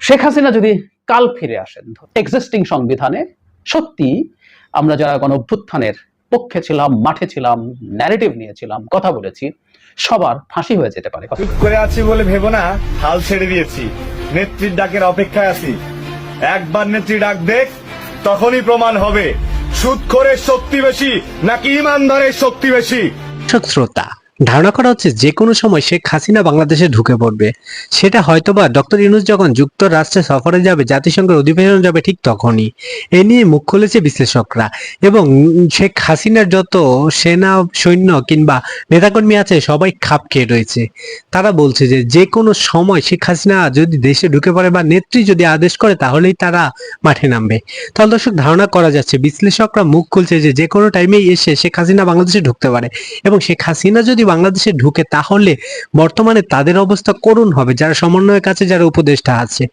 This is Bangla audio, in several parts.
শেখ হাসিনা যদি কাল ফিরে আসেন এক্সিস্টিং সংবিধানে সত্যি আমরা যারা গণ অভ্যুত্থানের পক্ষে ছিলাম মাঠে ছিলাম ন্যারেটিভ নিয়েছিলাম কথা বলেছি সবার ফাঁসি হয়ে যেতে পারে। চুপ করে আছি বলে ভেবো না হাল ছেড়ে দিয়েছি। নেত্রীর ডাকের অপেক্ষায় আছি। একবার নেত্রী ডাক দেখ তখনই প্রমাণ হবে। সুদ করে শক্তি বেশি নাকি ইমানদারের শক্তি বেশি? শ্রোতা ধারণা করা হচ্ছে যে কোনো সময় শেখ হাসিনা বাংলাদেশে ঢুকে পড়বে। সেটা হয়তোবা ডক্টর ইউনুস যখন যুক্তরাষ্ট্রে সফরে যাবে, জাতিসংঘের অধিবেশন যাবে ঠিক তখনই। এ নিয়ে মুখ খুলেছে বিশ্লেষকরা এবং শেখ হাসিনার যত সেনা, সৈন্য কিংবা নেতাকর্মী আছে, সবাই খাপ খেয়ে রয়েছে। তারা বলছে যে যে কোনো সময় শেখ হাসিনা যদি দেশে ঢুকে পড়ে বা নেত্রী যদি আদেশ করে, তাহলেই তারা মাঠে নামবে। তাহলে দর্শক, ধারণা করা যাচ্ছে বিশ্লেষকরা মুখ খুলছে যে যে কোনো টাইমেই এসে শেখ হাসিনা বাংলাদেশে ঢুকতে পারে এবং শেখ হাসিনা যদি বাংলাদেশে ঢুকে, তাহলে বর্তমানে তাদের অবস্থা করুণ হবে। যারা সমন্বয়ের কাছে যারা উপদেষ্টা আছে,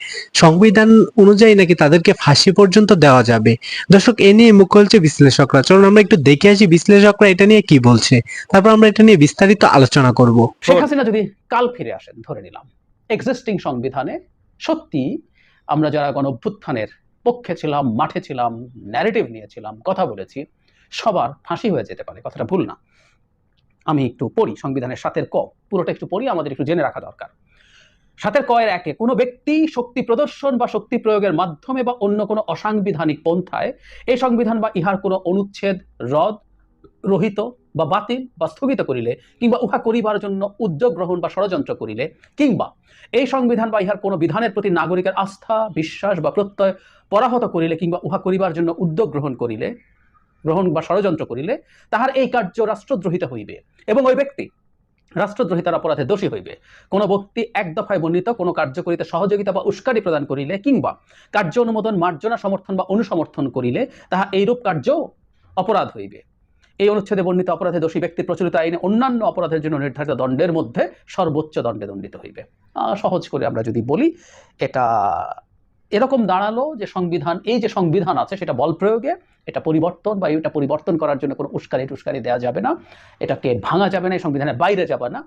সংবিধান অনুযায়ী নাকি তাদেরকে ফাঁসি পর্যন্ত দেওয়া যাবে। দর্শক, এ নিয়ে মুখ খুলছে বিশ্লেষকরা। চলুন, আমরা একটু দেখে আসি বিশ্লেষকরা এটা নিয়ে কি বলছে। তারপর আমরা এটা নিয়ে বিস্তারিত আলোচনা করব। শেখ হাসিনা যদি কাল ফিরে আসেন, ধরে নিলাম এক্সিস্টিং সংবিধানে সত্যি আমরা যারা গণ অভ্যুত্থানের পক্ষে ছিলাম, মাঠে ছিলাম ন্যারেটিভ নিয়েছিলাম কথা বলেছি, সবার ফাঁসি হয়ে যেতে পারে, কথাটা ভুল না। আমি একটু পড়ি, সংবিধানের সাতের ক। পুরোটা একটু পড়ি, আমাদের একটু জেনে রাখা দরকার। সাতের কয়ের একে, কোনো ব্যক্তি শক্তি প্রদর্শন বা শক্তি প্রয়োগের মাধ্যমে বা অন্য কোনো অসাংবিধানিক পন্থায় এই সংবিধান বা ইহার কোনো অনুচ্ছেদ, রদ, রহিত বা বাতিল বা স্থগিত করিলে কিংবা উহা করিবার জন্য উদ্যোগ গ্রহণ বা ষড়যন্ত্র করিলে কিংবা এই সংবিধান বা ইহার কোনো বিধানের প্রতি নাগরিকের আস্থা, বিশ্বাস বা প্রত্যয় পরাহত করিলে কিংবা উহা করিবার জন্য উদ্যোগ গ্রহণ করিলে গ্রহণ বা ষড়যন্ত্র করিলে তাহার এই কার্য রাষ্ট্রদ্রোহিত হইবে এবং ওই ব্যক্তি রাষ্ট্রদ্রোহিতার অপরাধে দোষী হইবে। কোন ব্যক্তি এক দফায় বর্ণিত কোনো কার্য করিতে সহযোগিতা বা উস্কানি প্রদান করিলে কিংবা কার্য অনুমোদন, মার্জনা, সমর্থন বা অনুসমর্থন করিলে তাহা এইরূপ কার্য অপরাধ হইবে। এই অনুচ্ছেদে বর্ণিত অপরাধে দোষী ব্যক্তি প্রচলিত আইনে অন্যান্য অপরাধের জন্য নির্ধারিত দণ্ডের মধ্যে সর্বোচ্চ দণ্ডে দণ্ডিত হইবে। সহজ করে আমরা যদি বলি, এটা এরকম দাঁড়াল যে সংবিধান, এই যে সংবিধান আছে সেটা বল প্রয়োগে, এটা পরিবর্তন বা এটা পরিবর্তন করার জন্য কোনো উস্কারি টুস্কারি দেওয়া যাবে না। এটাকে ভাঙা যাবে না, এই সংবিধানের বাইরে যাবে না,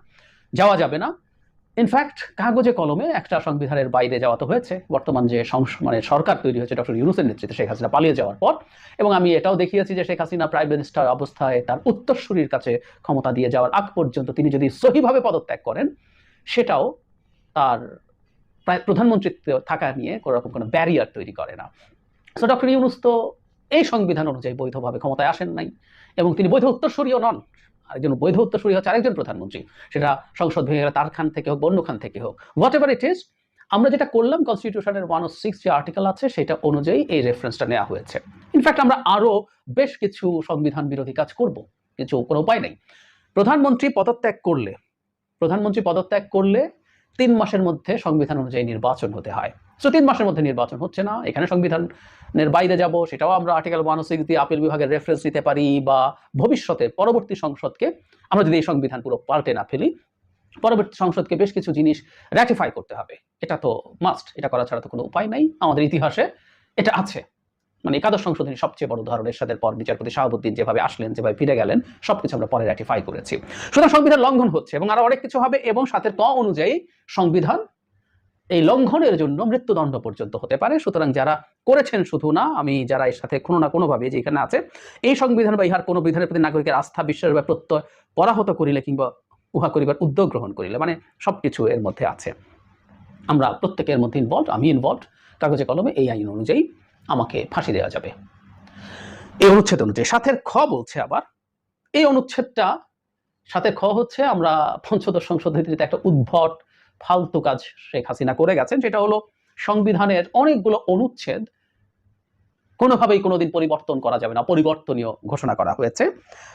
যাওয়া যাবে না। ইনফ্যাক্ট কাগজে কলমে একটা সংবিধানের বাইরে যাওয়া তো হয়েছে। বর্তমান যে মানে সরকার তৈরি হয়েছে ডক্টর ইউনুসের নেতৃত্বে শেখ হাসিনা পালিয়ে যাওয়ার পর, এবং আমি এটাও দেখিয়েছি যে শেখ হাসিনা প্রাইম মিনিস্টার অবস্থায় তার উত্তরসূরির কাছে ক্ষমতা দিয়ে যাওয়ার আগ পর্যন্ত তিনি যদি সহিভাবে পদত্যাগ করেন, সেটাও তার প্রধানমন্ত্রিত্ব থাকা নিয়ে কোনো রকম কোনো ব্যারিয়ার তৈরি করে না। সো ডক্টর ইউনুস তো এই সংবিধান অনুযায়ী বৈধভাবে ক্ষমতায় আসেন নাই এবং তিনি বৈধ উত্তরসূরিও নন। আরেকজন বৈধ উত্তরসূরি হচ্ছে আরেকজন প্রধানমন্ত্রী। সেটা সংসদ ভেঙে গেলে তার খান থেকে হোক অন্য খান থেকে হোক। হোয়াট এভার ইট ইজ আমরা যেটা করলাম কনস্টিটিউশনের ওয়ান ও সিক্স যে আর্টিকেল আছে, সেটা অনুযায়ী এই রেফারেন্সটা নেওয়া হয়েছে। ইনফ্যাক্ট আমরা আরও বেশ কিছু সংবিধান বিরোধী কাজ করব। কিছু কোনো উপায় নেই। প্রধানমন্ত্রী পদত্যাগ করলে, প্রধানমন্ত্রী পদত্যাগ করলে তিন মাসের মধ্যে সংবিধান অনুযায়ী নির্বাচন হতে হয়। সো তিন মাসের মধ্যে নির্বাচন হচ্ছে না। এখানে সংবিধানের বাইরে যাব, সেটাও আমরা আর্টিকেল ওয়ান সিক্স দিয়ে আপিল বিভাগের রেফারেন্স দিতে পারি বা ভবিষ্যতে পরবর্তী সংসদকে আমরা যদি এই সংবিধান পুরো পাল্টে না ফেলি, পরবর্তী সংসদকে বেশ কিছু জিনিস র্যাটিফাই করতে হবে। এটা তো মাস্ট এটা করা ছাড়া তো কোনো উপায় নাই। আমাদের ইতিহাসে এটা আছে। মানে একাদশ সংশোধনী সবচেয়ে বড় উদাহরণ এরশাদের পর বিচারপতি শাহাবুদ্দিন যেভাবে আসলেন, যেভাবে ফিরে গেলেন, সবকিছু আমরা পরে র্যাটিফাই করেছি। সুতরাং সংবিধান লঙ্ঘন হচ্ছে এবং আরও অনেক কিছু হবে এবং সাথে ত অনুযায়ী সংবিধান এই লঙ্ঘনের জন্য মৃত্যুদণ্ড পর্যন্ত হতে পারে। সুতরাং যারা করেছেন শুধু না, আমি যারা এর সাথে কোনো না কোনোভাবে যে এখানে আছে, এই সংবিধান বা ইহার কোনো বিধানের প্রতি নাগরিকের আস্থা, বিশ্বাস বা প্রত্যয় পরাহত করিলে কিংবা উহা করিবার উদ্যোগ গ্রহণ করিলে মানে সবকিছু এর মধ্যে আছে। আমরা প্রত্যেকের মধ্যে ইনভলভ আমি ইনভলভ কাগজে কলমে এই আইন অনুযায়ী আমাকে ফাঁসি দেওয়া যাবে। এই অনুচ্ছেদ অনুযায়ী। সাথের খ বলছে আবার, এই অনুচ্ছেদটা, সাথে খ হচ্ছে আমরা পঞ্চদশ সংশোধনীতে একটা উদ্ভট, ফালতু কাজ শেখ হাসিনা করে গেছেন যেটা হলো সংবিধানের অনেকগুলো অনুচ্ছেদ কোনোভাবেই কোনোদিন পরিবর্তন করা যাবে না পরিবর্তনীয় ঘোষণা করা হয়েছে।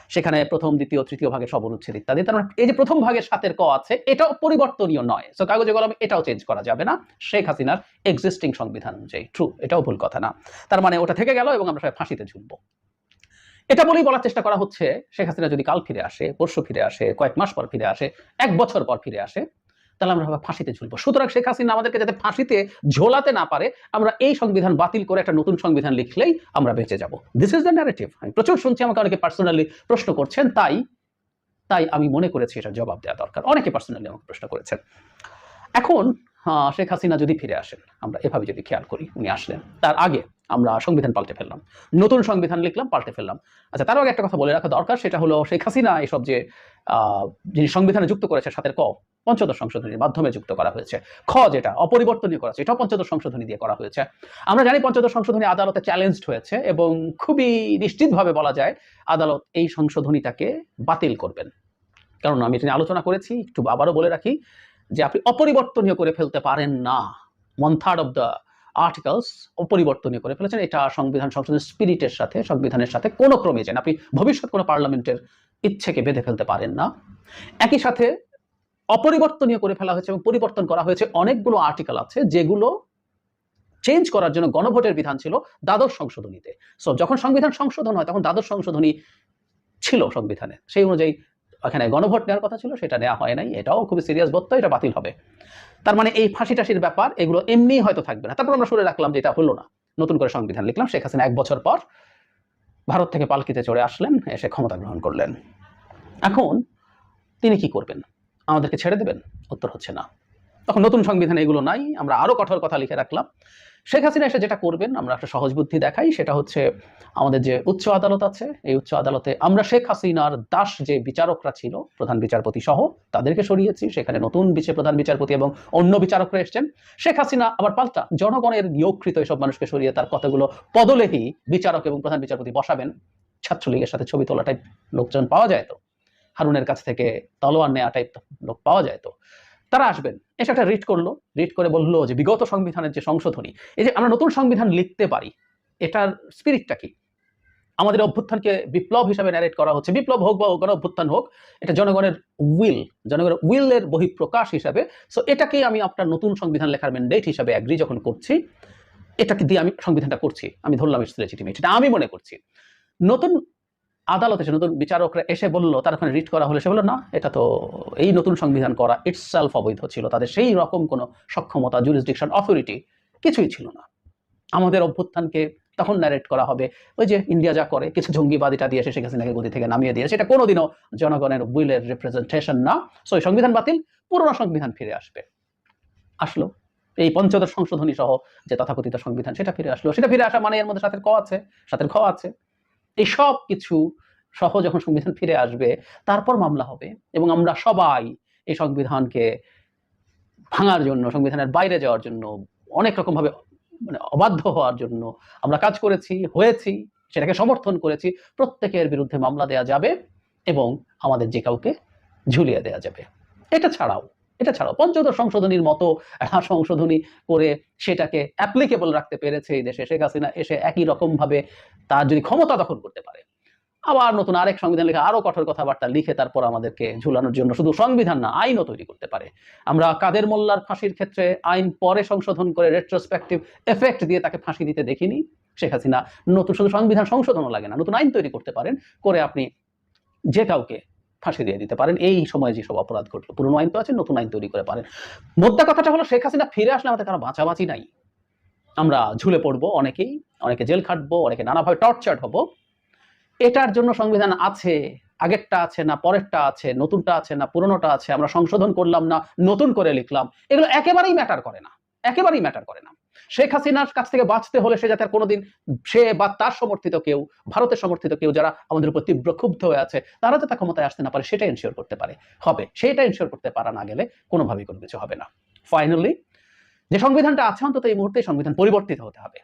সেখানে প্রথম, দ্বিতীয়, তৃতীয় ভাগের সব অনুচ্ছেদ ইত্যাদি। তার মানে এই যে প্রথম ভাগের সাতের ক আছে, এটাও পরিবর্তনীয় নয়। সো কাগজে কলমে এটাও চেঞ্জ করা যাবে না। শেখ হাসিনার এক্সিস্টিং সংবিধান অনুযায়ী ট্রু এটাও ভুল কথা না। তার মানে ওটা থেকে গেল এবং আমরা সবাই ফাঁসিতে ঝুলবো। এটা বলেই বলার চেষ্টা করা হচ্ছে, শেখ হাসিনা যদি কাল ফিরে আসে, পরশু ফিরে আসে, কয়েক মাস পর ফিরে আসে, এক বছর পর ফিরে আসে তাহলে আমরা ফাঁসিতে ঝুলবো। সুতরাং শেখ হাসিনা আমাদেরকে যাতে ফাঁসিতে ঝোলাতে না পারে, আমরা এই সংবিধান বাতিল করে একটা নতুন সংবিধান লিখলেই আমরা বেঁচে যাব। দিস ইজ দ্য ন্যারেটিভ আমি প্রচুর শুনছি, আমাকে অনেকে পার্সোনালি প্রশ্ন করছেন, তাই তাই আমি মনে করেছি এটা জবাব দেওয়া দরকার। অনেকে পার্সোনালি আমাকে প্রশ্ন করেছেন। এখন শেখ হাসিনা যদি ফিরে আসেন, আমরা এভাবে যদি খেয়াল করি, উনি আসলেন। তার আগে আমরা সংবিধান পাল্টে ফেললাম। নতুন সংবিধান লিখলাম, পাল্টে ফেললাম। আচ্ছা তার আগে একটা কথা বলে রাখা দরকার, সেটা হলো শেখ হাসিনা এসব যে যিনি সংবিধানে যুক্ত করেছে সাথে ক, পঞ্চদশ সংশোধনীর মাধ্যমে যুক্ত করা হয়েছে। খ যেটা, অপরিবর্তনীয় করা হয়েছে, এটাও পঞ্চদশ সংশোধনী দিয়ে করা হয়েছে। আমরা জানি পঞ্চদশ সংশোধনী আদালতে চ্যালেঞ্জড হয়েছে এবং খুবই নিশ্চিতভাবে বলা যায় আদালত এই সংশোধনীটাকে বাতিল করবেন। কারণ আমি এটা আলোচনা করেছি, একটু আবারও বলে রাখি যে আপনি অপরিবর্তনীয় করে ফেলতে পারেন না। One third of the articles অপরিবর্তনীয় করে ফেলেছেন। এটা সংবিধান সংসদের স্পিরিটের সাথে, সংবিধানের সাথে কোনো ক্রমে যান আপনি ভবিষ্যৎ কোনো পার্লামেন্টের ইচ্ছেকে বেঁধে ফেলতে পারেন না। একই সাথে অপরিবর্তনীয় করে ফেলা হয়েছে এবং পরিবর্তন করা হয়েছে অনেকগুলো আর্টিকেল আছে, যেগুলো চেঞ্জ করার জন্য গণভোটের বিধান ছিল দ্বাদশ সংশোধনীতে। সো যখন সংবিধান সংশোধন হয়, তখন দ্বাদশ সংশোধনী ছিল সংবিধানে। সেই অনুযায়ী এখানে গণভোট নেওয়ার কথা ছিল, সেটা নেওয়া হয় নাই। এটাও খুবই সিরিয়াস বত্ত এটা বাতিল হবে। তার মানে এই ফাঁসি টাসির ব্যাপার, এগুলো এমনি হয়তো থাকবে না। তারপর আমরা শুনে রাখলাম যে এটা হলো না। নতুন করে সংবিধান লিখলাম, শেখ হাসিনা এক বছর পর ভারত থেকে পালকিতে চড়ে আসলেন, এসে ক্ষমতা গ্রহণ করলেন। এখন তিনি কি করবেন? আমাদেরকে ছেড়ে দেবেন? উত্তর হচ্ছে না। তখন নতুন সংবিধানে এগুলো নাই, আমরা আরও কঠোর কথা লিখে রাখলাম। শেখ হাসিনা এসে যেটা করবেন, আমরা একটা সহজ বুদ্ধি দেখাই, সেটা হচ্ছে আমাদের যে উচ্চ আদালত আছে, এই উচ্চ আদালতে আমরা শেখ হাসিনার দাস যে বিচারকরা ছিল, প্রধান বিচারপতি সহ, তাদেরকে সরিয়েছি, সেখানে নতুন বিচে প্রধান বিচারপতি এবং অন্য বিচারকরা এসছেন। শেখ হাসিনা আবার পাল্টা জনগণের নিয়োগকৃত এসব মানুষকে সরিয়ে তার কতগুলো পদলেহি বিচারক এবং প্রধান বিচারপতি বসাবেন। ছাত্রলীগের সাথে ছবি তোলা টাইপ লোকজন পাওয়া যায় তো। হারুনের কাছ থেকে তলোয়ার নেওয়া টাইপ লোক পাওয়া যায় তো। তারা আসবেন। এসে একটা রিট করল। রিট করে বলল যে, বিগত সংবিধানের যে সংশোধনী, এই যে আমরা নতুন সংবিধান লিখতে পারি, এটার স্পিরিটটা কি? আমাদের অভ্যুত্থানকে বিপ্লব হিসাবে ন্যারেট করা হচ্ছে। বিপ্লব হোক বা গণ অভ্যুত্থান হোক, এটা জনগণের উইল জনগণের উইলের বহিঃপ্রকাশ হিসাবে। সো এটাকেই আমি আপনার নতুন সংবিধান লেখার ম্যান্ডেট হিসাবে অ্যাগ্রি যখন করছি, এটাকে দিয়ে আমি সংবিধানটা করছি। আমি ধরলাম ইটস লেজিটিমেট এটা আমি মনে করছি। নতুন আদালতে নতুন বিচারকরা এসে বলল, তার ওখানে রিট করা হলে, সে বলল, না, এটা তো এই নতুন সংবিধান করা ইটস সেলফ অবৈধ ছিল। তাদের সেই রকম কোনো সক্ষমতা জুরিসডিকশন অথরিটি কিছুই ছিল না। আমাদের অভ্যুত্থানকে তখন ন্যারেট করা হবে। ওই যে ইন্ডিয়া যা করে, কিছু জঙ্গিবাদীটা দিয়ে এসে শেখ হাসিনাকে গদি থেকে নামিয়ে দিয়ে সেটা কোনোদিনও জনগণের উইলের রিপ্রেজেন্টেশন না। সো সংবিধান বাতিল, পুরোনো সংবিধান ফিরে আসবে। আসলো। এই পঞ্চদশ সংশোধনী সহ যে তথাকথিত সংবিধান, সেটা ফিরে আসলো। সেটা ফিরে আসা মানে এর মধ্যে সাথে ক আছে। সাথে খ আছে। এই সব কিছু সহ যখন সংবিধান ফিরে আসবে, তারপর মামলা হবে এবং আমরা সবাই এই সংবিধানকে ভাঙার জন্য, সংবিধানের বাইরে যাওয়ার জন্য, অনেক রকম ভাবে মানে অবাধ্য হওয়ার জন্য আমরা কাজ করেছি, হয়েছি, সেটাকে সমর্থন করেছি, প্রত্যেকের বিরুদ্ধে মামলা দেয়া যাবে এবং আমাদের যে কাউকে ঝুলিয়ে দেয়া যাবে। এটা ছাড়াও এটা ছাড়াও পঞ্চদশ সংশোধনীর মতো সংশোধনী করে সেটাকে অ্যাপ্লিকেবল রাখতে পেরেছে এই দেশে। শেখ হাসিনা এসে একই রকম ভাবে তার যদি ক্ষমতা দখল করতে পারে। আবার নতুন আরেক সংবিধান লিখে আরও কঠোর কথাবার্তা লিখে তারপর আমাদেরকে ঝুলানোর জন্য শুধু সংবিধান না, আইনও তৈরি করতে পারে। আমরা কাদের মোল্লার ফাঁসির ক্ষেত্রে আইন পরে সংশোধন করে রেট্রোস্পেক্টিভ এফেক্ট দিয়ে তাকে ফাঁসি দিতে দেখিনি? শেখ হাসিনা নতুন, শুধু সংবিধান সংশোধনও লাগে না, নতুন আইন তৈরি করতে পারেন। করে আপনি যে কাউকে ফাঁসি দিয়ে দিতে পারেন। এই সময় যেসব অপরাধ ঘটলো, পুরনো আইন তো আছে, নতুন আইন তৈরি করে পারেন। মোদ্দা কথাটা হলো, শেখ হাসিনা ফিরে আসলে আমাদের কারও বাঁচাবাঁচি নাই। আমরা ঝুলে পড়ব অনেকেই, অনেকে জেল খাটবো, অনেকে নানাভাবে টর্চার্ড হব। এটার জন্য সংবিধান আছে, আগেরটা আছে না, পরেরটা আছে, নতুনটা আছে না, পুরনোটা আছে, আমরা সংশোধন করলাম না, নতুন করে লিখলাম। এগুলো একেবারেই ম্যাটার করে না, একেবারেই ম্যাটার করে না। শেখ হাসিনার কাছ থেকে বাঁচতে হলে সে যাতে কোনোদিন সে বা তার সমর্থিত কেউ, ভারতের সমর্থিত কেউ যারা আমাদের উপর তীব্র ক্ষুব্ধ হয়ে আছে, তারা যাতে ক্ষমতায় আসতে না পারে সেটা এনশিওর করতে পারে। হবে সেটা এনশিওর করতে পারা না গেলে কোনোভাবেই কোনো কিছু হবে না। ফাইনালি যে সংবিধানটা আছে অন্তত এই মুহূর্তে সংবিধান পরিবর্তিত হতে হবে।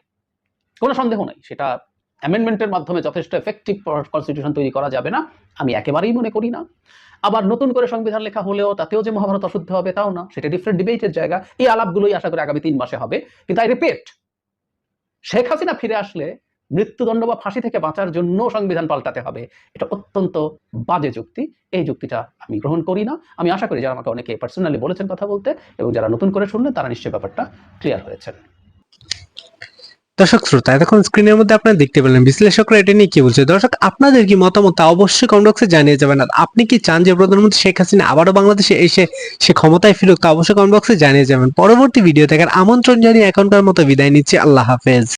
কোনো সন্দেহ নেই, সেটা অ্যামেন্ডমেন্টের মাধ্যমে যথেষ্ট এফেক্টিভ কনস্টিটিউশন তৈরি করা যাবে না, আমি একেবারেই মনে করি না। আবার নতুন করে সংবিধান লেখা হলেও তাতেও যে মহাভারত অশুদ্ধ হবে তাও না, সেটা ডিফারেন্ট ডিবেটের জায়গা। এই আলাপগুলোই আশা করি আগামী তিন মাসে হবে। কিন্তু আই রিপিট শেখ হাসিনা ফিরে আসলে মৃত্যুদণ্ড বা ফাঁসি থেকে বাঁচার জন্য সংবিধান পাল্টাতে হবে। এটা অত্যন্ত বাজে যুক্তি। এই যুক্তিটা আমি গ্রহণ করি না। আমি আশা করি যারা আমাকে অনেকে পার্সোনালি বলেছেন কথা বলতে, এবং যারা নতুন করে শুনলেন, তারা নিশ্চয়ই ব্যাপারটা ক্লিয়ার হয়েছেন। দর্শক শ্রোতা এতক্ষণ স্ক্রিনের মধ্যে আপনারা দেখতে পেলেন বিশ্লেষকরা এটা নিয়ে কি বলছে? দর্শক, আপনাদের কি মতামত তা অবশ্যই কমেন্ট বক্সে জানিয়ে যাবেন। আর আপনি কি চান যে প্রধানমন্ত্রী শেখ হাসিনা আবারও বাংলাদেশে এসে সে ক্ষমতায় ফিরুক তা অবশ্যই কমেন্ট বক্সে জানিয়ে যাবেন। পরবর্তী ভিডিও দেখার আমন্ত্রণ জানিয়ে এখনকার মতো বিদায় নিচ্ছি। আল্লাহ হাফেজ।